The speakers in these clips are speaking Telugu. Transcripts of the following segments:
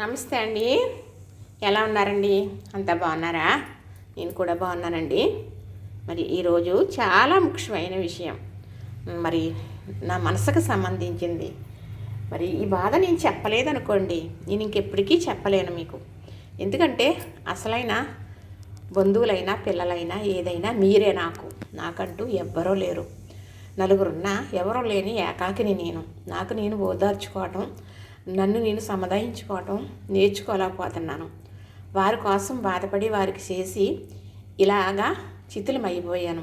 నమస్తే అండి. ఎలా ఉన్నారండి? అంతా బాగున్నారా? నేను కూడా బాగున్నానండి. మరి ఈరోజు చాలా ముఖ్యమైన విషయం. మరి నా మనసుకు సంబంధించింది. మరి ఈ బాధ నేను చెప్పలేదనుకోండి. నేను ఇంకెప్పటికీ చెప్పలేను మీకు. ఎందుకంటే అసలైన బంధువులైనా పిల్లలైనా ఏదైనా మీరే నాకు. నాకంటూ ఎవ్వరూ లేరు. నలుగురున్నా ఎవరూ లేని ఏకాకిని నేను. నాకు నేను ఓదార్చుకోవటం నన్ను నేను సముదాయించుకోవటం నేర్చుకోలేకపోతున్నాను. వారి కోసం బాధపడి వారికి చేసి ఇలాగా చితులమైపోయాను.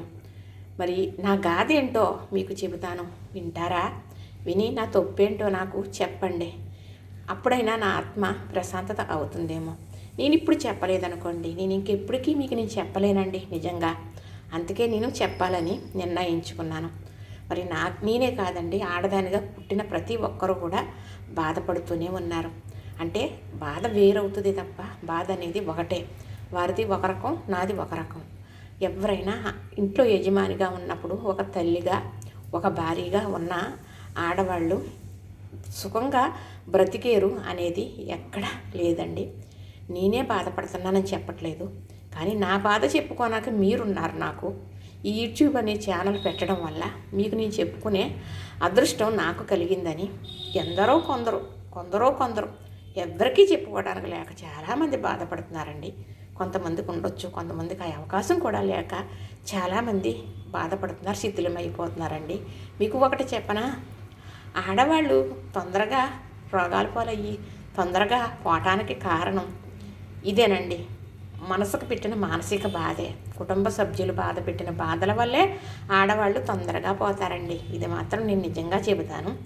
మరి నా గాథ ఏంటో మీకు చెబుతాను. వింటారా? విని నా తప్పేంటో నాకు చెప్పండి. అప్పుడైనా నా ఆత్మ ప్రశాంతత అవుతుందేమో. నేను ఇప్పుడు చెప్పలేదనుకోండి. నేను ఇంకెప్పటికీ మీకు నేను చెప్పలేనండి నిజంగా. అందుకే నేను చెప్పాలని నిర్ణయించుకున్నాను. మరి నా నేనే కాదండి ఆడదానిగా పుట్టిన ప్రతి ఒక్కరూ కూడా బాధపడుతూనే ఉన్నారు. అంటే బాధ వేరవుతుంది తప్ప బాధ అనేది ఒకటే. వారిది ఒక రకం నాది ఒక రకం. ఎవరైనా ఇంట్లో యజమానిగా ఉన్నప్పుడు ఒక తల్లిగా ఒక భారీగా ఉన్న ఆడవాళ్ళు సుఖంగా బ్రతికేరు అనేది ఎక్కడ లేదండి. నేనే బాధపడుతున్నానని చెప్పట్లేదు. కానీ నా బాధ చెప్పుకోనాక మీరున్నారు నాకు. ఈ యూట్యూబ్ అనే ఛానల్ పెట్టడం వల్ల మీకు నేను చెప్పుకునే అదృష్టం నాకు కలిగిందని ఎందరో కొందరు కొందరో కొందరు ఎవరికీ చెప్పుకోవడానికి లేక చాలామంది బాధపడుతున్నారండి. కొంతమందికి ఉండొచ్చు కొంతమందికి ఆ అవకాశం కూడా లేక చాలామంది బాధపడుతున్నారు శిథిలమైపోతున్నారండి. మీకు ఒకటి చెప్పనా? ఆడవాళ్ళు తొందరగా రోగాలు పాలయ్యి తొందరగా పోవటానికి కారణం ఇదేనండి. మనసుకు పెట్టిన మానసిక బాధే. కుటుంబ సభ్యులు బాధ పెట్టిన బాధల వల్లే ఆడవాళ్ళు తొందరగా పోతారండి. ఇది మాత్రం నేను నిజంగా చెబుతాను.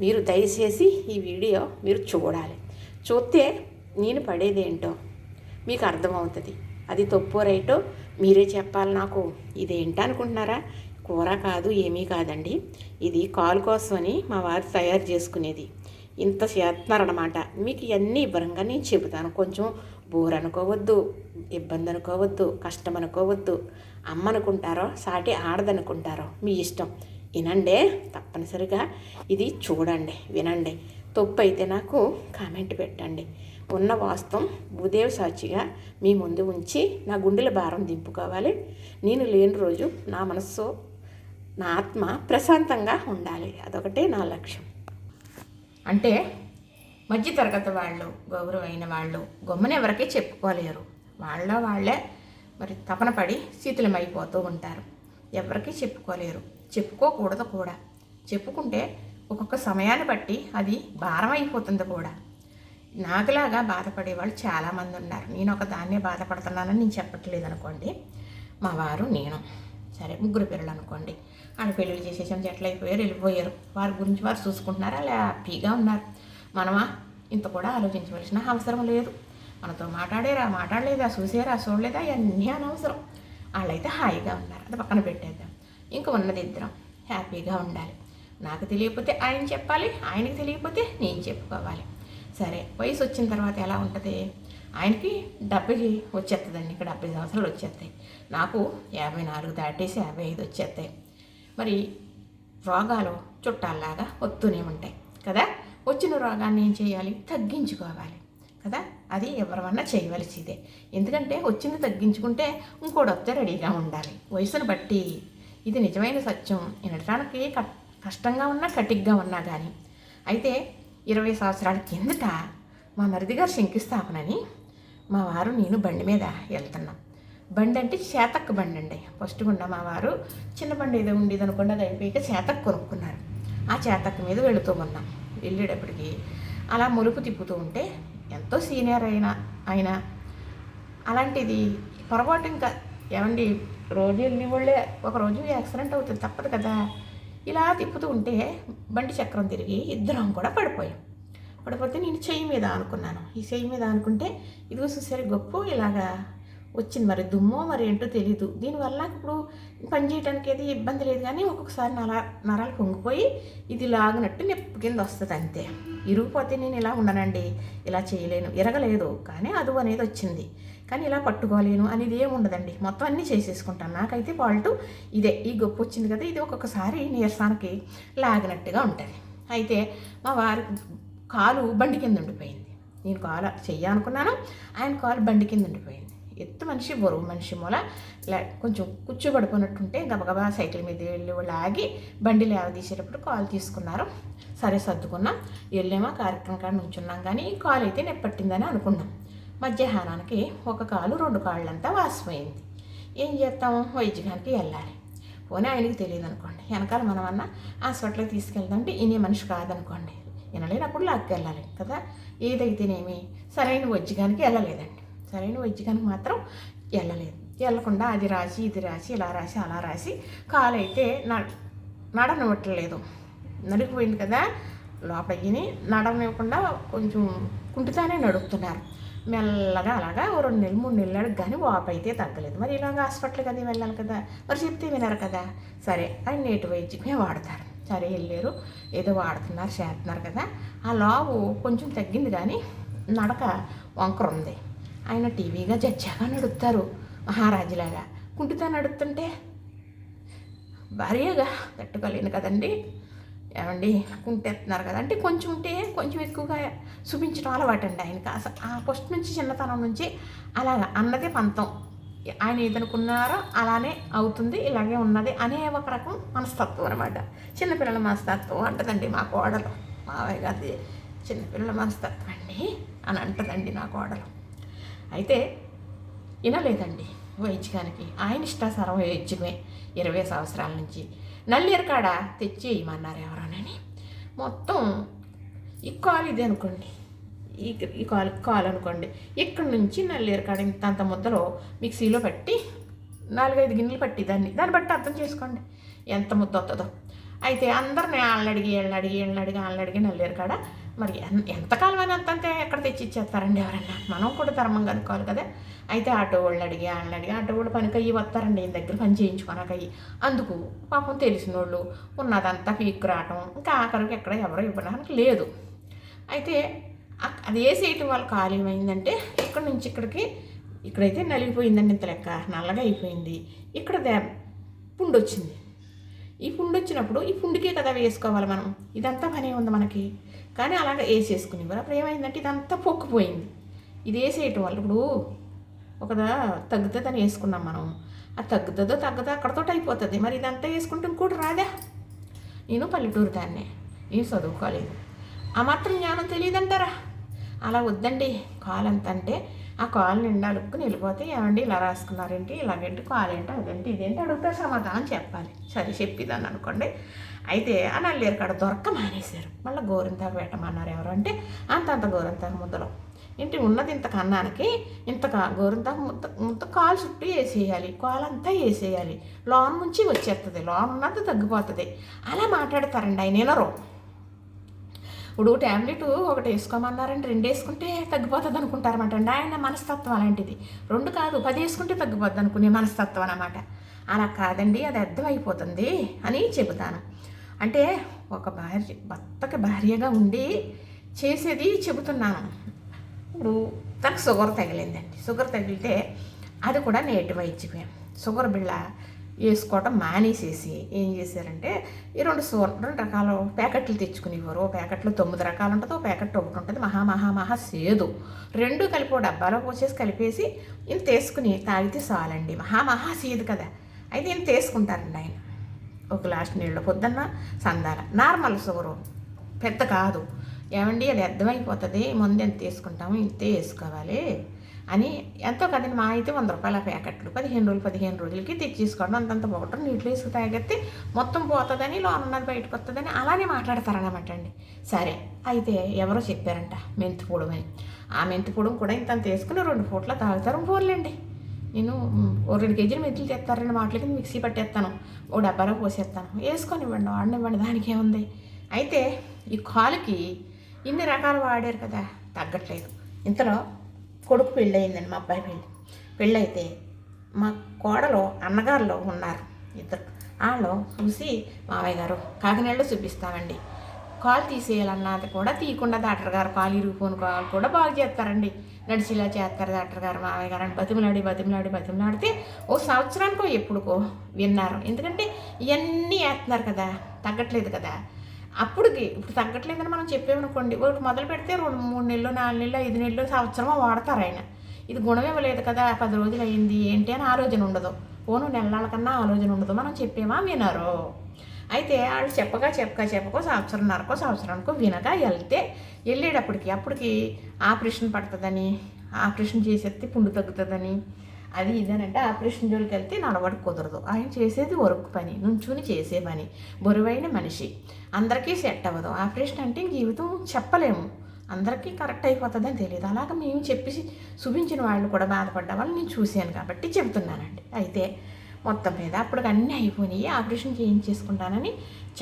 మీరు దయచేసి ఈ వీడియో మీరు చూడాలి. చూస్తే నేను పడేదేంటో మీకు అర్థమవుతుంది. అది తప్పు రైటో మీరే చెప్పాలి నాకు. ఇదేంటి అనుకుంటున్నారా? కూర కాదు ఏమీ కాదండి. ఇది కాలు కోసమని మా వారు తయారు చేసుకునేది. ఇంత చేస్తున్నారనమాట మీకు ఇవన్నీ వివరంగా నేను చెబుతాను. కొంచెం బోర్ అనుకోవద్దు ఇబ్బంది అనుకోవద్దు కష్టం అనుకోవద్దు. అమ్మ అనుకుంటారో సాటి ఆడదనుకుంటారో మీ ఇష్టం. వినండి తప్పనిసరిగా ఇది చూడండి వినండి. తప్పు అయితే నాకు కామెంట్ పెట్టండి. ఉన్న వాస్తవం భూదేవి సాక్షిగా మీ ముందు ఉంచి నా గుండెల భారం దింపుకోవాలి. నేను లేని రోజు నా మనస్సు నా ఆత్మ ప్రశాంతంగా ఉండాలి. అదొకటే నా లక్ష్యం. అంటే మధ్యతరగతి వాళ్ళు గౌరవమైన వాళ్ళు గమ్మున ఎవరికీ చెప్పుకోలేరు. వాళ్ళ వాళ్ళే మరి తపన పడి శీతలమైపోతూ ఉంటారు. ఎవరికీ చెప్పుకోలేరు. చెప్పుకోకూడదు కూడా. చెప్పుకుంటే ఒక్కొక్క సమయాన్ని బట్టి అది భారం అయిపోతుంది కూడా. నాకులాగా బాధపడే వాళ్ళు చాలామంది ఉన్నారు. నేను ఒక దాన్నే బాధపడుతున్నానని నేను చెప్పట్లేదు అనుకోండి. మా వారు నేను. సరే ముగ్గురు పిల్లలు అనుకోండి. ఆడ పెళ్ళిళ్ళు చేసేసాం జట్లు అయిపోయారు వెళ్ళిపోయారు. వారి గురించి వారు చూసుకుంటున్నారు? అలా హ్యాపీగా ఉన్నారు. మనమా? ఇంత కూడా ఆలోచించవలసిన అవసరం లేదు. మనతో మాట్లాడేరా మాట్లాడలేదా చూసేరా చూడలేదా ఇవన్నీ అనవసరం. వాళ్ళైతే హాయిగా ఉన్నారు. అది పక్కన పెట్టేద్దాం. ఇంక ఉన్నది ఇద్దరం హ్యాపీగా ఉండాలి. నాకు తెలియకపోతే ఆయన చెప్పాలి ఆయనకి తెలియకపోతే నేను చెప్పుకోవాలి. సరే వయసు వచ్చిన తర్వాత ఎలా ఉంటుంది? ఆయనకి డెబ్బై వచ్చేస్తుందండి ఇక్కడ డెబ్బై సంవత్సరాలు వచ్చేస్తాయి నాకు యాభై నాలుగు దాటేసి యాభై ఐదు వచ్చేస్తాయి మరి రోగాలు చుట్టాల్లాగా వస్తూనే ఉంటాయి. కదా? వచ్చిన రోగాన్ని ఏం చేయాలి? తగ్గించుకోవాలి. కదా? అది ఎవరమన్నా చేయవలసిందే. ఎందుకంటే వచ్చింది తగ్గించుకుంటే ఇంకోటి వస్తే రెడీగా ఉండాలి. వయసును బట్టి. ఇది నిజమైన సత్యం. వినడానికి కష్టంగా ఉన్నా కటిగ్గా ఉన్నా కానీ అయితే ఇరవై సంవత్సరాల కిందట మా మరిది గారు శంకుస్థాపనని మా వారు నేను బండి మీద వెళ్తున్నాం. బండి అంటే చేతక్క బండి అండి. ఫస్ట్ గుండా మా వారు చిన్న బండి ఏదో ఉండేది అనుకుండా అది అయిపోయాక చేతక్క కొనుక్కున్నారు. ఆ చేతక్క మీద వెళుతూ ఉన్నాం. వెళ్ళేటప్పటికి అలా ములుపు తిప్పుతూ ఉంటే ఎంతో సీనియర్ అయిన ఆయన అలాంటిది పొరపాటు ఇంకా ఏమండి రోజు వెళ్ళి వాళ్ళే ఒక రోజు యాక్సిడెంట్ అవుతుంది తప్పదు కదా. ఇలా తిప్పుతూ ఉంటే బండి చక్రం తిరిగి ఇద్దరం కూడా పడిపోయాం. పడిపోతే నేను చెయ్యి మీద అనుకున్నాను. ఈ చెయ్యి మీద అనుకుంటే ఇదిగో చూసారు గొప్ప ఇలాగా వచ్చింది మరి దుమ్మో మరి ఏంటో తెలియదు దీనివల్ల నాకు ఇప్పుడు పని చేయడానికి ఏది ఇబ్బంది లేదు కానీ ఒక్కొక్కసారి నర నరాలు పొంగిపోయి ఇది లాగినట్టు నొప్పి కింద వస్తుంది అంతే. ఇరిగిపోతే నేను ఇలా ఉండనండి ఇలా చేయలేను ఇరగలేదు కానీ అదువు అనేది వచ్చింది. కానీ ఇలా పట్టుకోలేను అనేది ఏమి ఉండదండి. మొత్తం అన్నీ చేసేసుకుంటాను. నాకైతే ఫాల్ట్ ఇదే. ఈ గొప్ప వచ్చింది కదా ఇది ఒక్కొక్కసారి నీరసానికి లాగినట్టుగా ఉంటుంది. అయితే మా వారి కాలు బండి కింద ఉండిపోయింది. నేను కాలు చెయ్యాలనుకున్నాను ఆయన కాలు బండి కింద ఉండిపోయింది. ఎత్తు మనిషి బరువు మనిషి మూల కొంచెం కూర్చోబడుకున్నట్టుంటే గబగబా సైకిల్ మీద వెళ్ళి వాళ్ళు ఆగి బండి లేవదీసేటప్పుడు కాలు తీసుకున్నారు. సరే సర్దుకున్నాం. వెళ్ళేమో కార్యక్రమం కాడ నుంచున్నాం కానీ ఈ కాలు అయితే నెప్పట్టిందని అనుకున్నాం. మధ్యాహ్నానికి ఒక కాలు రెండు కాళ్ళంతా వాసిపోయింది. ఏం చేస్తాం? వైద్యగానికి వెళ్ళాలి. పోనీ ఆయనకి తెలియదు అనుకోండి వెనకాల మనమన్నా హాస్పిటల్కి తీసుకెళ్దామంటే ఈయన మనిషి కాదనుకోండి. వినలేనప్పుడు లాక్కెళ్ళాలి కదా. ఏదైతేనేమి? సరైన వైద్యానికి వెళ్ళలేదండి. సరైన వైద్యానికి మాత్రం వెళ్ళలేదు వెళ్ళకుండా అది రాసి ఇది రాసి ఇలా రాసి అలా రాసి కాలు అయితే నడనివ్వట్లేదు. నడిగిపోయింది కదా లోపలికి నడనివ్వకుండా కొంచెం కుంటుతానే నడుపుతున్నారు. మెల్లగా అలాగా ఓ రెండు నెలలు మూడు నెలలు కానీ వాపు అయితే తగ్గలేదు. మరి ఇలాగ హాస్పిటల్కి అది వెళ్ళాలి కదా మరి చెప్తే వినరు కదా. సరే అని నేటి వైద్యమే వాడతారు. సరే వెళ్ళారు ఏదో వాడుతున్నారు చేస్తున్నారు కదా. ఆ లావు కొంచెం తగ్గింది కానీ నడక వంకర ఉంది. ఆయన టీవీగా జచ్చాగా నడుపుతారు. మహారాజులాగా కుంటితో నడుపుతుంటే భార్యగా తట్టుకోలేను కదండి. ఏమండి కుంటేస్తున్నారు కదా అంటే కొంచెం ఉంటే కొంచెం ఎక్కువగా చూపించడం అలవాటు అండి ఆయనకి అసలు ఆ ఫస్ట్ నుంచి చిన్నతనం నుంచి అలాగా అన్నదే పంతం. ఆయన ఏదనుకున్నారో అలానే అవుతుంది ఇలాగే ఉన్నది అనే ఒక రకం మనస్తత్వం అనమాట చిన్నపిల్లల మనస్తత్వం అంటదండి మా కోడలు. మావయ్య గారి చిన్నపిల్లల మనస్తత్వం అండి అని అంటదండి నా కోడలు. అయితే వినలేదండి వైద్యానికి ఆయన ఇష్టాసారం వైద్యమే ఇరవై సంవత్సరాల నుంచి. నల్లేరు కాడ తెచ్చి వేయమన్నారు ఎవరోనని. మొత్తం ఈ కాలు ఇది అనుకోండి. ఈ ఈ కాలు కాలు అనుకోండి. ఇక్కడ నుంచి నల్లేరు కాడ ఇంత అంత ముద్దలో మిక్సీలో పట్టి నాలుగైదు గిన్నెలు పట్టి దాన్ని దాన్ని బట్టి అర్థం చేసుకోండి. ఎంత ముద్ద వస్తుందో అయితే అందరిని వాళ్ళని అడిగి వీళ్ళని అడిగి వీళ్ళని అడిగి వాళ్ళని అడిగి నల్లేరు కాడ మరి ఎంతకాలం అని అంతంతే ఎక్కడ తెచ్చి ఇచ్చేస్తారండి ఎవరన్నా? మనం కూడా ధర్మం కనుక్కోవాలి కదా. అయితే ఆటో వాళ్ళు అడిగి వాళ్ళని అడిగి ఆటో వాళ్ళు పనికి అయ్యి వస్తారండి ఈయన దగ్గర పని చేయించుకోనాక అయ్యి. అందుకు పాపం తెలిసిన వాళ్ళు ఉన్నదంతా పీక్కు రావటం ఇంకా ఆఖరికి ఎక్కడ ఎవరో ఇవ్వడానికి లేదు. అయితే అది ఏ సీటు వాళ్ళు ఖాళీ అయిందంటే ఇక్కడ నుంచి ఇక్కడికి ఇక్కడైతే నలిగిపోయిందండి ఇంత లెక్క. నల్లగా అయిపోయింది. ఇక్కడ దే పుండు వచ్చింది ఈ పుండు వచ్చినప్పుడు ఈ పుండుకే కదా వేసుకోవాలి మనం. ఇదంతా పని ఉంది మనకి. కానీ అలాగ వేసేసుకునేవారు. అప్పుడు ఏమైందంటే ఇదంతా పొక్కుపోయింది. ఇది వేసేయటం వల్ల ఇప్పుడు ఒకదా తగ్గుతుందని వేసుకున్నాం మనం. అది తగ్గుతుందో తగ్గదో అక్కడతో అయిపోతుంది. మరి ఇదంతా వేసుకుంటే ఇంకోటి రాదా? నేను పల్లెటూరు దాన్నే. నేను చదువుకోలేదు. ఆ మాత్రం జ్ఞానం తెలియదంటారా? అలా వద్దండి. కాలు ఎంత అంటే ఆ కాలు నిండా అలుక్కుని వెళ్ళిపోతే ఏమండి ఇలా రాసుకున్నారేంటి ఇలాగేంటి కాలు ఏంటి అదేంటి ఇదేంటి అడుగుతారు సమాధానం చెప్పాలి. సరే చెప్పిదాన్ని అనుకోండి. అయితే ఆ నల్లేరు కాడ దొరక మానేశారు. మళ్ళీ గోరింతాకు పెట్టమన్నారు ఎవరు అంటే అంత అంత గోరింతాకు ముద్దలో. ఇంటి ఉన్నది ఇంత కన్నానికి ఇంత గోరింతాకు ముద్ద ముద్ద కాలు చుట్టూ వేసేయాలి కాలంతా వేసేయాలి. లోన్ నుంచి వచ్చేస్తుంది లోన్ ఉన్నది తగ్గిపోతుంది. అలా మాట్లాడతారండి ఆయన వినరు ఇప్పుడు ట్యాబ్లెట్ ఒకటి వేసుకోమన్నారండి రెండు వేసుకుంటే తగ్గిపోతుంది అనుకుంటారన్నమాట. అండి ఆయన మనస్తత్వం అలాంటిది. రెండు కాదు పది వేసుకుంటే తగ్గిపోద్ది అనుకునే మనస్తత్వం అనమాట అలా కాదండి అది అర్థమైపోతుంది అని చెబుతాను. అంటే ఒక భార్య భర్తకి భార్యగా ఉండి చేసేది చెబుతున్నాను. ఇప్పుడు తనకు షుగర్ తగిలిందండి. షుగర్ తగిలితే అది కూడా నేటి వైద్యమే షుగర్ బిళ్ళ వేసుకోవటం మానేసేసి ఏం చేశారంటే ఈ రెండు సో రెండు రకాల ప్యాకెట్లు తెచ్చుకునేవారు. ఓ ప్యాకెట్లో తొమ్మిది రకాలు ఉంటుంది ఓ ప్యాకెట్ ఒకటి ఉంటుంది. మహా మహా మహా సేదు. రెండు కలిపి ఓ డబ్బాలో పోసేసి కలిపేసి ఇంత తీసుకుని తాగితే చాలండి. మహా మహా సేదు కదా. అయితే ఇంత తీసుకుంటారండి ఆయన. ఒక గ్లాస్ నీళ్ళు పొద్దున్న సందాల నార్మల్ షుగరు పెద్ద కాదు. ఏమండి అది అర్థమైపోతుంది. ముందు ఎంత తీసుకుంటాము ఇంతే వేసుకోవాలి అని ఎంతో కదండి మా అయితే వంద రూపాయల ప్యాకెట్లు. పదిహేను రోజులు పదిహేను రోజులకి తెచ్చేసుకోవడం అంతంత పోవటం నీటిలో వేసుకు తాగితే మొత్తం పోతుందని లోన్ ఉన్నది బయటకు వస్తుందని అలానే మాట్లాడతారనమాట అండి. సరే అయితే ఎవరో చెప్పారంట మెంతి ఆ మెంతి పొడి కూడా ఇంత తీసుకుని రెండు పూట్ల తాగుతారు పోర్లేండి నేను ఓ రెండు కేజీలు మెంతులు తెస్తారు రెండు మాటలకి మిక్సీ పట్టేస్తాను. ఓ డబ్బాలో పోసేస్తాను. వేసుకొని ఇవ్వండి వాడినివ్వండి దానికి ఏముంది అయితే ఈ కాలుకి ఇన్ని రకాలు వాడారు కదా తగ్గట్లేదు. ఇంతలో కొడుకు పెళ్ళి అయిందండి మా అబ్బాయి పెళ్ళి. పెళ్ళైతే మా కోడలో అన్నగారులో ఉన్నారు ఇద్దరు. వాళ్ళు చూసి మావయ్య గారు కాకినాడలో చూపిస్తామండి. కాలు తీసేయాలన్నది కూడా తీయకుండా డాక్టర్ గారు కాలు ఇరిగిపోయిన కాలు కూడా బాగు చేస్తారండి. నడిచిలా చేస్తారు డాక్టర్ గారు మామయ్య గారు అని బతిమలాడి బతిమలాడి బతిమలాడితే ఓ సంవత్సరానికో ఎప్పుడుకో విన్నారు. ఎందుకంటే ఇవన్నీ వేస్తున్నారు కదా తగ్గట్లేదు కదా. అప్పుడుకి ఇప్పుడు తగ్గట్లేదని మనం చెప్పామనుకోండి ఒకటి మొదలు పెడితే రెండు మూడు నెలలు నాలుగు నెలలు ఐదు నెలలు సంవత్సరమో వాడతారు ఆయన. ఇది గుణం ఇవ్వలేదు కదా పది రోజులు అయింది ఏంటి అని ఆలోచన ఉండదు. పోను నెలల కన్నా ఆలోచన ఉండదు మనం చెప్పేమా వినరు. అయితే వాళ్ళు చెప్పగా చెప్పగా చెప్పకో సంవత్సరంన్నరకో సంవత్సరానికో వినగా వెళ్తే వెళ్ళేటప్పటికి అప్పటికి ఆపరేషన్ పడుతుందని ఆపరేషన్ చేసేస్తే పుండు తగ్గుతుందని అది ఇదేనంటే ఆపరేషన్ జోలికి వెళ్తే నడవడు కుదరదు. ఆయన చేసేది వర్క్ పని నుంచుని చేసే పని బరువైన మనిషి. అందరికీ సెట్ అవ్వదు. ఆపరేషన్ అంటే జీవితం చెప్పలేము. అందరికీ కరెక్ట్ అయిపోతుందని తెలియదు. అలాగ మేము చెప్పేసి చూపించిన వాళ్ళు కూడా బాధపడ్డ వాళ్ళు నేను చూశాను కాబట్టి చెబుతున్నానండి. అయితే మొత్తం మీద. అప్పుడు అన్నీ అయిపోయినాయి. ఆపరేషన్ చేయించేసుకుంటానని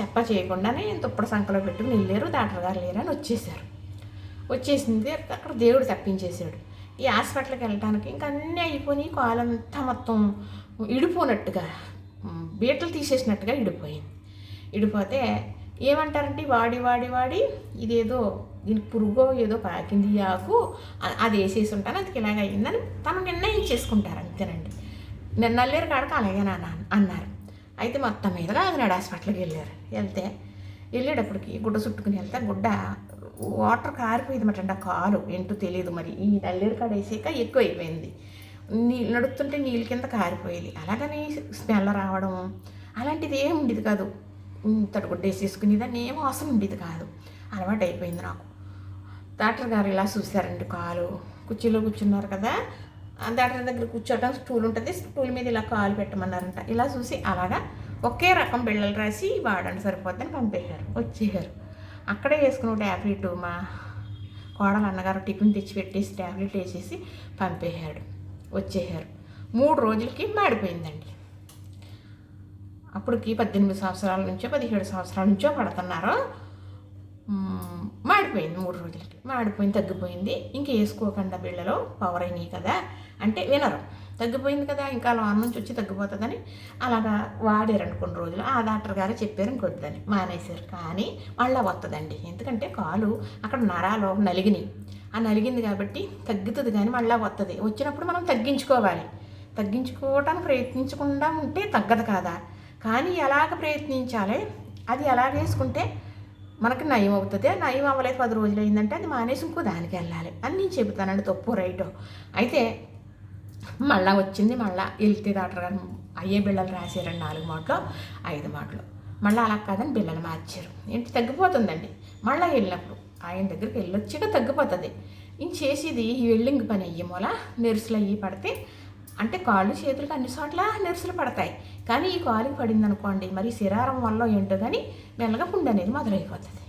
చెప్ప చేయకుండానే తుప్పడ సంఖలో పెట్టుకుని వెళ్ళారు. డాక్టర్ గారు లేరని వచ్చేసారు. వచ్చేసింది. అక్కడ దేవుడు తప్పించేశాడు. ఈ హాస్పిటల్కి వెళ్ళడానికి ఇంకా అన్నీ అయిపోయినాయి. కాలంతా మొత్తం ఇడిపోనట్టుగా బీటలు తీసేసినట్టుగా ఇడిపోయింది. ఇడిపోతే ఏమంటారంటే వాడి వాడి వాడి ఇదేదో దీనికి పురుగో ఏదో పాకింది ఆకు అది వేసేసి ఉంటాను. అందుకు ఇలాగ అయ్యిందని తను నిర్ణయించేసుకుంటారు అంతేనండి. నేను నల్లేరు కాడక అలాగే నాన్న అన్నారు. అయితే మొత్తం మీద ఆగినాడు హాస్పిటల్కి వెళ్ళారు. వెళ్తే వెళ్ళేటప్పటికి గుడ్డ చుట్టుకుని వెళ్తే గుడ్డ వాటర్ కారిపోయింది మాట ఆ కాలు ఏంటో తెలియదు మరి. ఈ నల్లేరు కాడ వేసాక ఎక్కువ అయిపోయింది. నీళ్ళు నడుస్తుంటే నీళ్ళ కింద కారిపోయేది. అలాగని స్మెల్ రావడం అలాంటిది ఏం ఉండేది కాదు. ఇంతటి గుడ్డ దాన్ని ఏం అవసరం ఉండేది కాదు. అలవాటు అయిపోయింది నాకు. డాక్టర్ గారు ఇలా చూశారండి కాలు. కుర్చీలో కూర్చున్నారు కదా. ఆ దగ్గర కూర్చోవడం స్టూల్ ఉంటుంది. స్టూల్ మీద ఇలా కాలు పెట్టమన్నారంట. ఇలా చూసి అలాగా ఒకే రకం బిళ్ళలు రాసి వాడండి సరిపోద్దని పంపేశారు. వచ్చేసారు అక్కడే వేసుకున్న ట్యాబ్లెట్ మా కోడలు అన్నగారు టిఫిన్ తెచ్చి పెట్టేసి ట్యాబ్లెట్ వేసేసి పంపేశాడు. వచ్చేసారు మూడు రోజులకి మాడిపోయిందండి. అప్పటికి పద్దెనిమిది సంవత్సరాల నుంచో పదిహేడు సంవత్సరాల నుంచో పడుతున్నారు. మాడిపోయింది మూడు రోజులకి. మాడిపోయింది తగ్గిపోయింది. ఇంక వేసుకోకుండా బిళ్ళలో పవర్ అయినాయి కదా. అంటే వినరు. తగ్గిపోయింది కదా ఇంకా అలా నుంచి వచ్చి తగ్గిపోతుందని అలాగా వాడారు కొన్ని రోజులు. ఆ డాక్టర్ గారు చెప్పారు ఇంకొద్దని మానేశారు. కానీ మళ్ళీ వస్తుందండి ఎందుకంటే కాలు అక్కడ నరాలు నలిగినాయి. ఆ నలిగింది కాబట్టి తగ్గుతుంది కానీ మళ్ళీ వస్తుంది వచ్చినప్పుడు మనం తగ్గించుకోవాలి. తగ్గించుకోవటానికి ప్రయత్నించకుండా ఉంటే తగ్గదు కాదా. కానీ ఎలాగ ప్రయత్నించాలి? అది ఎలాగ వేసుకుంటే మనకి నయం అవుతుంది. నయం అవ్వలేదు పది రోజులు అయిందంటే అది మానేసి ఇంకో దానికి వెళ్ళాలి. అని నేను చెబుతానండి. తప్పు రైటో. అయితే మళ్ళా వచ్చింది మళ్ళా వెళ్తే డాక్టర్ గారు అయ్యే బిళ్ళలు రాశారండి నాలుగు మాటలు ఐదు మాటలు. మళ్ళీ అలా కాదని బిళ్ళలు మార్చారు. ఏంటి తగ్గిపోతుందండి? మళ్ళీ వెళ్ళినప్పుడు ఆయన దగ్గరికి వెళ్ళొచ్చాక తగ్గిపోతుంది. ఇంక చేసేది ఈ వెల్డింగ్ పని అయ్యి నెరుసులు అయ్యి పడితే అంటే కాళ్ళు చేతులకు అన్ని చోట్ల నెరుసులు పడతాయి. కానీ ఈ కాలుకి పడింది అనుకోండి మరి శిరారం వల్ల ఏంటో కానీ మెల్లగా పుండు అనేది మొదలైపోతుంది.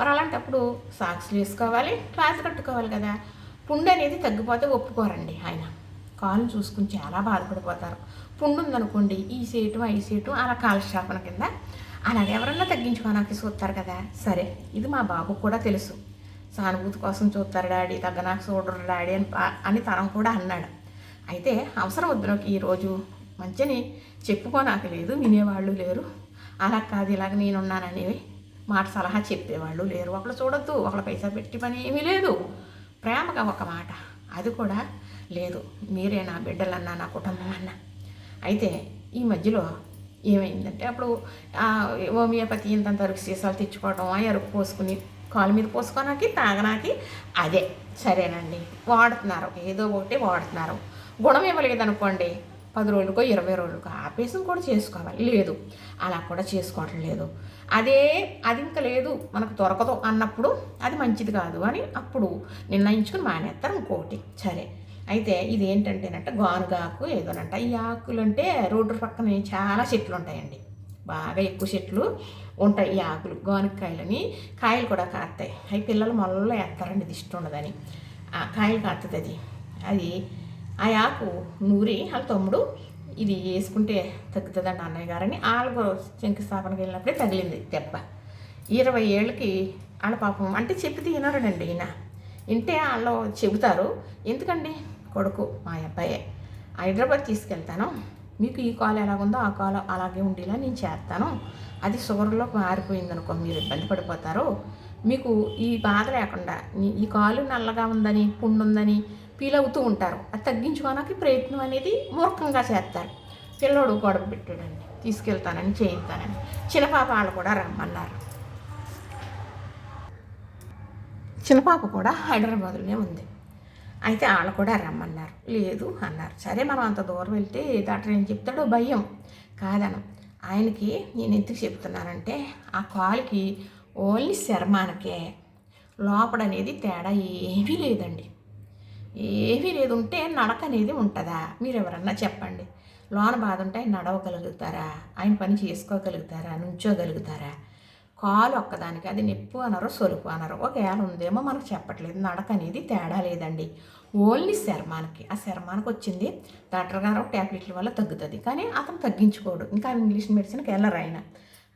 మరి అలాంటప్పుడు సాక్స్లు వేసుకోవాలి క్లాత్ కట్టుకోవాలి కదా. పుండు అనేది తగ్గిపోతే ఒప్పుకోరండి ఆయన. కాలు చూసుకుని చాలా బాధపడిపోతారు. పుండు ఉందనుకోండి ఈ సీటు ఐ సీటు అలా కాలక్షేపణ కింద. అలాగే ఎవరన్నా తగ్గించుకోనాకి చూస్తారు కదా. సరే ఇది మా బాబుకు కూడా తెలుసు. సానుభూతి కోసం చూస్తారు డాడీ తగ్గ నాకు చూడరు డాడీ అని అని తనం కూడా అన్నాడు. అయితే అవసరం వద్దు నాకు ఈరోజు మంచిని చెప్పుకోనాక లేదు వినేవాళ్ళు లేరు. అలా కాదు ఇలాగ నేనున్నాననేవి మాట సలహా చెప్పేవాళ్ళు లేరు. ఒకళ్ళు చూడొద్దు ఒకళ్ళ పైసా పెట్టి పని ఏమీ లేదు. ప్రేమగా ఒక మాట. అది కూడా లేదు. మీరే నా బిడ్డలన్నా నా కుటుంబం అన్నా అయితే ఈ మధ్యలో ఏమైందంటే అప్పుడు హోమియోపతి ఇంతంత అరుగు సీసాలు తెచ్చుకోవడం అరుగు పోసుకుని కాలు మీద పోసుకోనాకి తాగనాకి అదే. సరేనండి. వాడుతున్నారు. ఏదో ఒకటి వాడుతున్నారు. గుణం ఇవ్వలేదనుకోండి పది రోజులకో ఇరవై రోజులకో ఆపేసం కూడా చేసుకోవాలి. లేదు. అలా కూడా చేసుకోవటం లేదు. అదే అది ఇంకా లేదు. మనకు దొరకదు అన్నప్పుడు అది మంచిది కాదు అని అప్పుడు నిర్ణయించుకుని మానేస్తారు ఇంకోటి. సరే. అయితే ఇది ఏంటంటేనంటే గానుగాకు ఏదోనంట. ఈ ఆకులు అంటే రోడ్డు పక్కన చాలా చెట్లు ఉంటాయండి బాగా ఎక్కువ చెట్లు ఉంటాయి ఈ ఆకులు. గానుకాయలని కాయలు కూడా కాస్తాయి అవి పిల్లలు మొలలో వేస్తారండి. ఇది ఇష్టం ఉండదని. కాయలు కాస్తుంది అది. అది ఆ ఆకు నూరి వాళ్ళ తమ్ముడు ఇది వేసుకుంటే తగ్గుతుందండి అన్నయ్య గారని వాళ్ళకు శంకుస్థాపనకి వెళ్ళినప్పుడే తగిలింది దెబ్బ. ఇరవై ఏళ్ళకి వాళ్ళ పాపం అంటే చెప్పితే వినరండి ఈయన. వింటే వాళ్ళు చెబుతారు ఎందుకండి కొడుకు మా అబ్బాయే? హైదరాబాద్ తీసుకెళ్తాను. మీకు ఈ కాలు ఎలాగుందో ఆ కాలు అలాగే ఉండేలా నేను చేస్తాను. అది షుగర్లో మారిపోయింది అనుకో మీరు ఇబ్బంది పడిపోతారు. మీకు ఈ బాధ లేకుండా ఈ- ఈ కాలు నల్లగా ఉందని పుండు ఉందని ఫీల్ అవుతూ ఉంటారు. అది తగ్గించుకోవడానికి ప్రయత్నం అనేది మూర్ఖంగా చేస్తారు. పిల్లోడు గొడవ పెట్టాడండి. తీసుకెళ్తానని చేయిస్తానని. చిన్నపాప వాళ్ళు కూడా రమ్మన్నారు. చిన్నపాప కూడా హైదరాబాద్లోనే ఉంది. అయితే వాళ్ళు కూడా రమ్మన్నారు. లేదు అన్నారు. సరే మనం అంత దూరం వెళ్తే డాక్టర్ ఏం చెప్తాడో భయం. కాదను. ఆయనకి నేను ఎందుకు చెప్తున్నానంటే ఆ కాలుకి ఓన్లీ శర్మానికే లోపల అనేది తేడా ఏమీ లేదండి. ఏమీ లేదు ఉంటే నడక అనేది ఉంటుందా? మీరు ఎవరన్నా చెప్పండి. లోన బాధ ఉంటే ఆయన నడవగలుగుతారా? ఆయన పని చేసుకోగలుగుతారా? నుంచోగలుగుతారా? కాలు ఒక్కదానికి అది నిప్పు అనరు సొలుపు అనరు. ఒకవేళ ఉందేమో మనకు చెప్పట్లేదు. నడక అనేది తేడా లేదండి. ఓన్లీ శర్మానికి ఆ శర్మానికి వచ్చింది డాక్టర్ గారు ట్యాబ్లెట్ల వల్ల తగ్గుతుంది. కానీ అతను తగ్గించుకోడు. ఇంకా ఇంగ్లీష్ మెడిసిన్కి వెళ్ళరు ఆయన.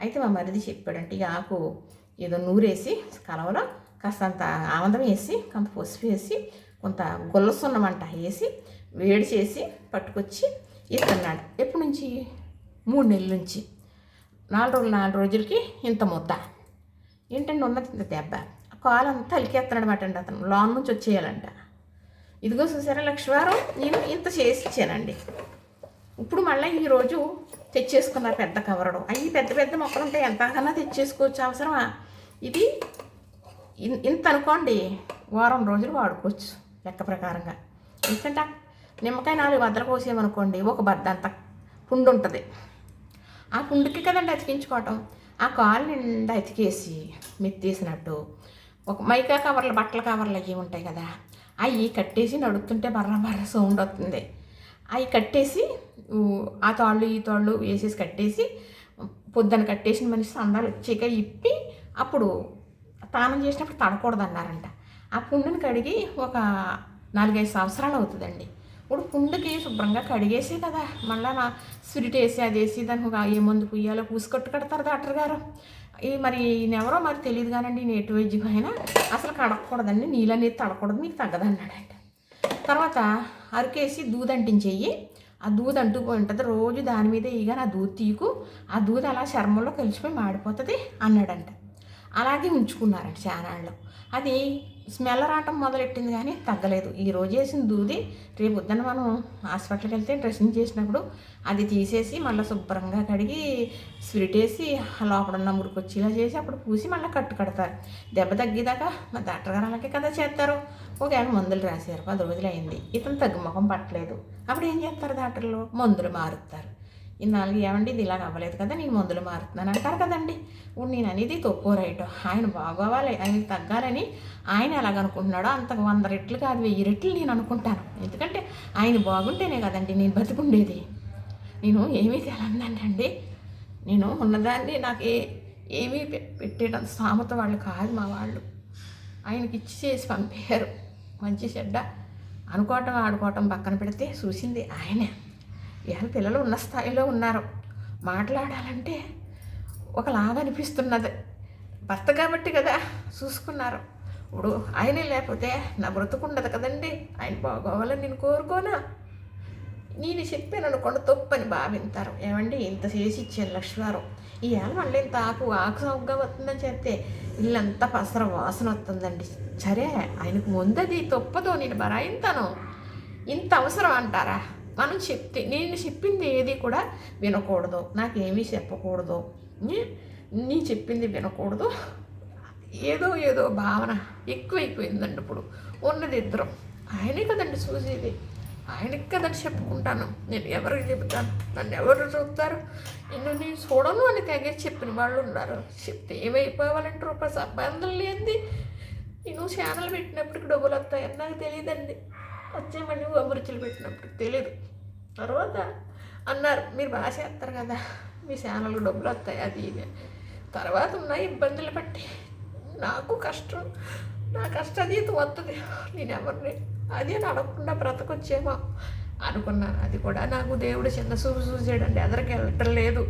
అయితే మా మరిది చెప్పాడంటే ఈ ఆకు ఏదో నూరేసి కలవలో కాస్తంత ఆమందం వేసి కొంత పసుపు వేసి కొంత గుల్లసున్నమంట వేసి వేడి చేసి పట్టుకొచ్చి ఇస్తున్నాడు ఎప్పటి నుంచి? మూడు నెలల నుంచి. నాలుగు రోజులు నాలుగు రోజులకి ఇంత ముద్ద. ఏంటంటే ఉన్నది ఇంత దెబ్బ? కాలంతా అలికేస్తున్నాడు అనమాట అండి అతను. లోన్ నుంచి వచ్చేయాలంట. ఇదిగో చూసారా లక్ష్మీవారం నేను ఇంత చేసి ఇచ్చానండి ఇప్పుడు మళ్ళీ ఈరోజు తెచ్చేసుకున్నారు పెద్ద కవరడు అవి పెద్ద పెద్ద మొక్కలు ఉంటాయి ఎంతకన్నా తెచ్చేసుకోవచ్చు అవసరమా? ఇది ఇంత అనుకోండి వారం రోజులు వాడుకోవచ్చు. లెక్క ప్రకారంగా. ఎందుకంటే నిమ్మకాయ నాలుగు బద్దలు కోసేమనుకోండి ఒక బద్ద అంత పుండు ఉంటుంది. ఆ పుండుకి కదండి అతికించుకోవటం? ఆ కాలు నిండా అతికేసి మెత్తేసినట్టు ఒక మైకా కవర్లు బట్టల కవర్లు అవి ఉంటాయి కదా అవి కట్టేసి నడుస్తుంటే బర్ర బర్ర సౌండ్ వస్తుంది. అవి కట్టేసి ఆ తాళ్ళు ఈ తాళ్ళు వేసేసి కట్టేసి పొద్దున కట్టేసిన మనిషి సందాలు వచ్చాక ఇప్పి అప్పుడు స్నానం చేసినప్పుడు తడకూడదు అన్నారంట ఆ పుండుని కడిగి ఒక నాలుగైదు సంవత్సరాలు అవుతుందండి. ఇప్పుడు పుండుకి శుభ్రంగా కడిగేసి కదా మళ్ళీ నా స్పిరిట్ వేసి అది వేసి దానికి ఒక ఏ మందు పుయ్యాలో పూసుకొట్టు కడతారు డాక్టర్ గారు. ఈ మరి ఎవరో మరి తెలియదు కానండి నేటి వైద్యం అయినా అసలు కడగకూడదండి నీళ్ళు అనేది తడకూడదు మీకు తగ్గదన్నాడంట తర్వాత అరికేసి దూది అంటించేయి. ఆ దూది అంటుకుపోయి ఉంటుంది రోజు దాని మీద ఇక నా దూది తీయకు ఆ దూది అలా చర్మంలో కలిసిపోయి మాడిపోతుంది అన్నాడంట. అలాగే ఉంచుకున్నారంట చానాళ్ళు. అది స్మెల్ రావటం మొదలెట్టింది కానీ తగ్గలేదు. ఈ రోజు వేసిన దూది రేపు పొద్దున్న మనం హాస్పిటల్కి వెళ్తే డ్రెస్సింగ్ చేసినప్పుడు అది తీసేసి మళ్ళీ శుభ్రంగా కడిగి స్విరిట్ వేసి ఆ లోపల ఉన్న మురికి చేసి అప్పుడు పూసి మళ్ళీ కట్టు కడతారు. దెబ్బ తగ్గేదాకా మా డాక్టర్ గారు అలాగే కదా చేస్తారు. ఒకవేళ మందులు రాశారు పది రోజులు అయింది ఇతను తగ్గుముఖం పట్టలేదు. అప్పుడు ఏం చేస్తారు డాక్టర్లు? మందులు మారుస్తారు. ఇన్నాళ్ళు ఏమండి? ఇది ఇలాగ అవ్వలేదు కదా నేను మందులు మారుతున్నాను అంటారు కదండి. నేను అనేది తక్కువ రైట్. ఆయన బాగోవాలి ఆయన తగ్గాలని ఆయన ఎలాగ అనుకుంటున్నాడో అంత వంద రెట్లు కాదు వెయ్యి రెట్లు నేను అనుకుంటాను. ఎందుకంటే ఆయన బాగుంటేనే కదండి నేను బతికుండేది. నేను ఏమీ తెలందండి నేను ఉన్నదాన్ని నాకు ఏ ఏమీ పెట్టేయడం పెట్టేటంత సామత వాళ్ళు కాదు మా వాళ్ళు. ఆయనకి ఇచ్చి చేసి పంపారు. మంచి చెడ్డ. అనుకోవటం ఆడుకోవటం పక్కన పెడితే చూసింది ఆయనే. ఇవాళ పిల్లలు ఉన్న స్థాయిలో ఉన్నారు. మాట్లాడాలంటే ఒకలాగా అనిపిస్తున్నది. భర్త కాబట్టి కదా చూసుకున్నారు. ఇప్పుడు ఆయనే లేకపోతే నా బ్రతుకుండదు కదండి. ఆయన బాగోవాలని నేను కోరుకోనా? నేను చెప్పాను అనుకోండి తప్పని భావింతారు. ఏమండి? ఇంత చేసి ఇచ్చాను లక్ష్మీవారం ఇవాళ మళ్ళీ ఇంత ఆకు ఆకు సౌగ్గా వస్తుందని చెప్తే ఇల్లంతా పసర వాసన వస్తుందండి. సరే ఆయనకు ముందది తప్పదో నేను బరాయింతాను. ఇంత అవసరం అంటారా? మనం చెప్తే నేను చెప్పింది ఏది కూడా వినకూడదు నాకేమీ చెప్పకూడదు నీ- నీ చెప్పింది వినకూడదు ఏదో ఏదో భావన ఎక్కువైపోయిందండి ఇప్పుడు ఉన్నది ఇద్దరం ఆయనే కదండి చూసేది ఆయనకి కదండి చెప్పుకుంటాను నేను ఎవరికి చెబుతాను నన్ను ఎవరు చూస్తారు నిన్ను నేను చూడను అని తెగేసి చెప్పిన వాళ్ళు ఉన్నారు చెప్తే ఏమైపోవాలంటే రూపాయి సంబంధం లేనిది నేను ఛానల్ పెట్టినప్పటికి డబ్బులు వస్తాయని నాకు తెలియదండి వచ్చేయమని మళ్ళీ పెట్టినప్పుడు తెలియదు తర్వాత అన్నారు మీరు బాగా చేస్తారు కదా మీ ఛానల్కి డబ్బులు వస్తాయి అది ఇది తర్వాత ఉన్న ఇబ్బందులు బట్టి నాకు కష్టం నా కష్టజీతం వస్తుంది నేను ఎవరిని అదే అడగకుండా బ్రతకొచ్చేమో అనుకున్నాను. అది కూడా నాకు దేవుడు చిన్న చూపు చూసాడండి ఎదరికి వెళ్ళటం లేదు.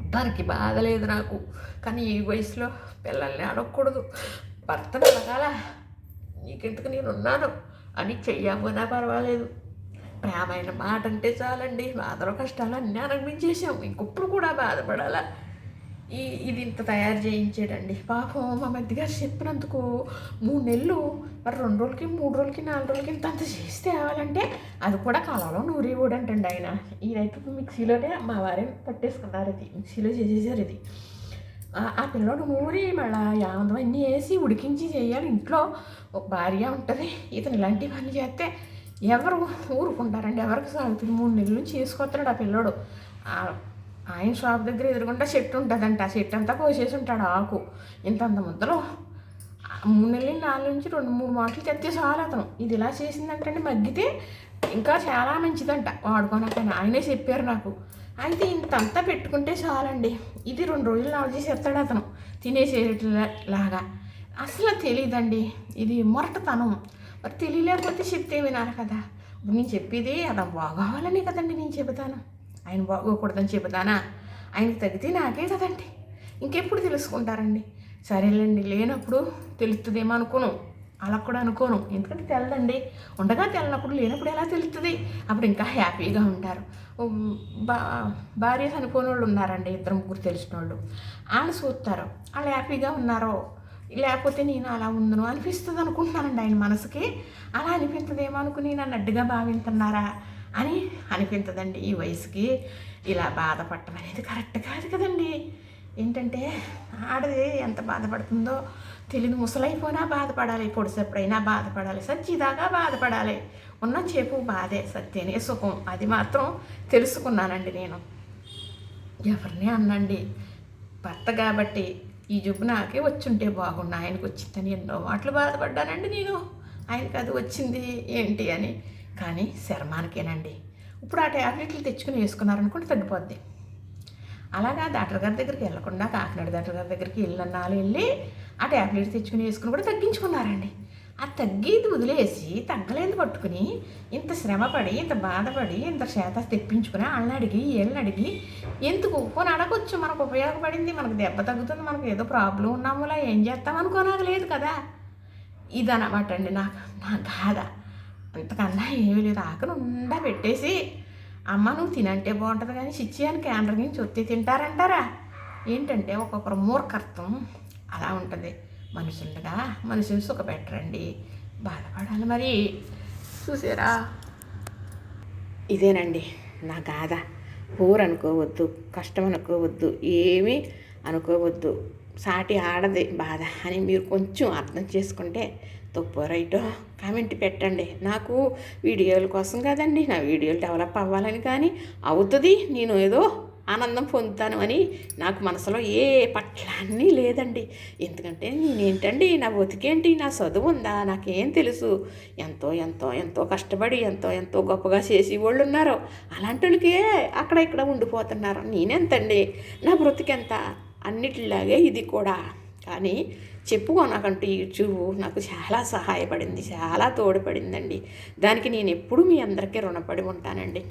దానికి బాధ లేదు నాకు. కానీ ఈ వయసులో పిల్లల్ని అడగకూడదు. భర్తను అడగాల? నీకెందుకు నేను ఉన్నాను అని చెయ్యకపోయినా పర్వాలేదు. ప్రేమైన మాట అంటే చాలండి. బాధలు కష్టాలు అన్నీ అనుభవించేసాం ఇంకొప్పుడు కూడా బాధపడాలా? ఈ ఇది ఇంత తయారు చేయించాడండి పాపం మా మధ్య గారు చెప్పినందుకు మూడు నెలలు మరి రెండు రోజులకి మూడు రోజులకి నాలుగు రోజులకి ఇంత అంత చేసి తేవాలంటే అది కూడా కళలో అంటండి ఆయన. ఈయనైతే మిక్సీలోనే మా వారే పట్టేసుకున్నారు ఇది. మిక్సీలో చేసేసారు ఇది. ఆ- పిల్లడు పిల్లోడు నూరి మళ్ళీ యావంతం అన్నీ వేసి ఉడికించి చేయాలి ఇంట్లో ఒక భార్య ఉంటుంది ఇతను ఇలాంటి పని చేస్తే ఎవరు ఊరుకుంటారండి ఎవరికి సాగుతుంది మూడు నెలల నుంచి వేసుకొస్తున్నాడు ఆ పిల్లోడు ఆయన షాప్ దగ్గర ఎదురుగుండా చెట్టు ఉంటుందంట ఆ చెట్టు అంతా కోసేసి ఉంటాడు ఆకు ఇంతంత ముద్దలో మూడు నెలలు నాలుగు నుంచి రెండు మూడు మాటలు తెస్తే చాలు అతను ఇది ఇలా చేసిందంటే మగ్గితే ఇంకా చాలా మంచిదంట వాడుకోనకని ఆయనే చెప్పారు నాకు అయితే ఇంతంతా పెట్టుకుంటే చాలండి. ఇది రెండు రోజులు నాలుగు చేసి ఎత్తాడు అతను. తినేసేలాగా అసలు తెలియదండి ఇది మొరటతనం. మరి తెలియలేకపోతే చెప్తే వినాలి కదా. ఇప్పుడు నేను చెప్పేది అలా బాగోవాలని కదండి నేను చెబుతాను. ఆయన బాగోకూడదని చెబుతానా? ఆయనకు తగ్గితే నాకే కదండి. ఇంకెప్పుడు తెలుసుకుంటారండి? సరేలేండి లేనప్పుడు తెలుస్తుందేమో అనుకోను. అలా కూడా అనుకోను. ఎందుకంటే తెల్లదండి. ఉండగా తెల్లనప్పుడు లేనప్పుడు ఎలా తెలుస్తుంది అప్పుడు ఇంకా హ్యాపీగా ఉంటారు. బా భార్య చనిపోయిన వాళ్ళు ఉన్నారండి ఇద్దరు ముగ్గురు తెలిసిన వాళ్ళు వాళ్ళు చూస్తారు వాళ్ళు హ్యాపీగా ఉన్నారో లేకపోతే నేను అలా ఉందను అనిపిస్తుంది అనుకుంటున్నానండి ఆయన మనసుకి. అలా అనిపించదేమో అనుకుని నన్ను అడ్డుగా భావిస్తున్నారా అని అనిపించదండి ఈ వయసుకి. ఇలా బాధపడటం అనేది కరెక్ట్ కాదు కదండి. ఏంటంటే ఆడది ఎంత బాధపడుతుందో తెలియని ముసలైపోయినా బాధపడాలి పొడిసేప్పుడైనా బాధపడాలి సచ్చిదాకా బాధపడాలి. ఉన్న చేపు బాధే సత్యనే సుఖం. అది మాత్రం తెలుసుకున్నానండి నేను. ఎవరిని అన్నండి? భర్త కాబట్టి ఈ జబ్బు నాకే వచ్చుంటే బాగుండు. ఆయనకు వచ్చిందని ఎన్నో మాటలు బాధపడ్డానండి నేను. ఆయనకు అది వచ్చింది ఏంటి అని. కానీ శర్మానికేనండి. ఇప్పుడు ఆ ట్యాబ్లెట్లు తెచ్చుకుని వేసుకున్నారనుకుంటే తగ్గిపోద్ది. అలాగా డాక్టర్ గారి దగ్గరికి వెళ్ళకుండా కాకినాడ డాక్టర్ గారి దగ్గరికి వెళ్ళన్నాళ్ళు వెళ్ళి ఆ ట్యాబ్లెట్స్ తెచ్చుకుని వేసుకుని కూడా తగ్గించుకున్నారండి. ఆ తగ్గేది వదిలేసి తగ్గలేదు పట్టుకుని ఇంత శ్రమపడి ఇంత బాధపడి ఇంత చేత తెప్పించుకుని వాళ్ళని అడిగి వీళ్ళని అడిగి ఎందుకు? కొని అడగొచ్చు మనకు ఉపయోగపడింది మనకు దెబ్బ తగ్గుతుంది మనకు ఏదో ప్రాబ్లం ఉన్నాములా ఏం చేస్తాం అనుకోనగలేదు కదా. ఇదనమాట అండి నాకు నా గాథ అంతకన్నా ఏమీ లేదు ఆకలి ఉండా పెట్టేసి అమ్మ నువ్వు తినంటే బాగుంటుంది కానీ చిచ్చి అని క్యాండర్ నుంచి ఒత్తి తింటారంటారా? ఏంటంటే ఒక్కొక్కరు మూర్ఖత్వం అలా ఉంటుంది. మనుషులుగా మనుషులు సుఖపెట్టరండి బాధపడాలి మరి. చూసారా. ఇదేనండి నా గాథ. పూర్ అనుకోవద్దు కష్టం అనుకోవద్దు ఏమీ అనుకోవద్దు. సాటి ఆడది బాధ అని మీరు కొంచెం అర్థం చేసుకుంటే తప్పు. రైటో కామెంట్ పెట్టండి. నాకు వీడియోల కోసం కదండి నా వీడియోలు డెవలప్ అవ్వాలని కానీ అవుతుంది. నేను ఏదో ఆనందం పొందుతాను అని నాకు మనసులో ఏ పట్లాన్ని లేదండి. ఎందుకంటే నేనేంటండి నా బతికేంటి నా చదువు ఉందా నాకేం తెలుసు. ఎంతో ఎంతో ఎంతో కష్టపడి ఎంతో ఎంతో గొప్పగా చేసి వాళ్ళు ఉన్నారు అలాంటి వాళ్ళకే అక్కడ ఇక్కడ ఉండిపోతున్నారు. నేనెంతండి? నా బ్రతికెంత? అన్నిటిలాగే ఇది కూడా. కానీ చెప్పుకో నాకంటూ యూట్యూబ్ నాకు చాలా సహాయపడింది చాలా తోడ్పడిందండి. దానికి నేను ఎప్పుడు మీ అందరికీ రుణపడి ఉంటానండి.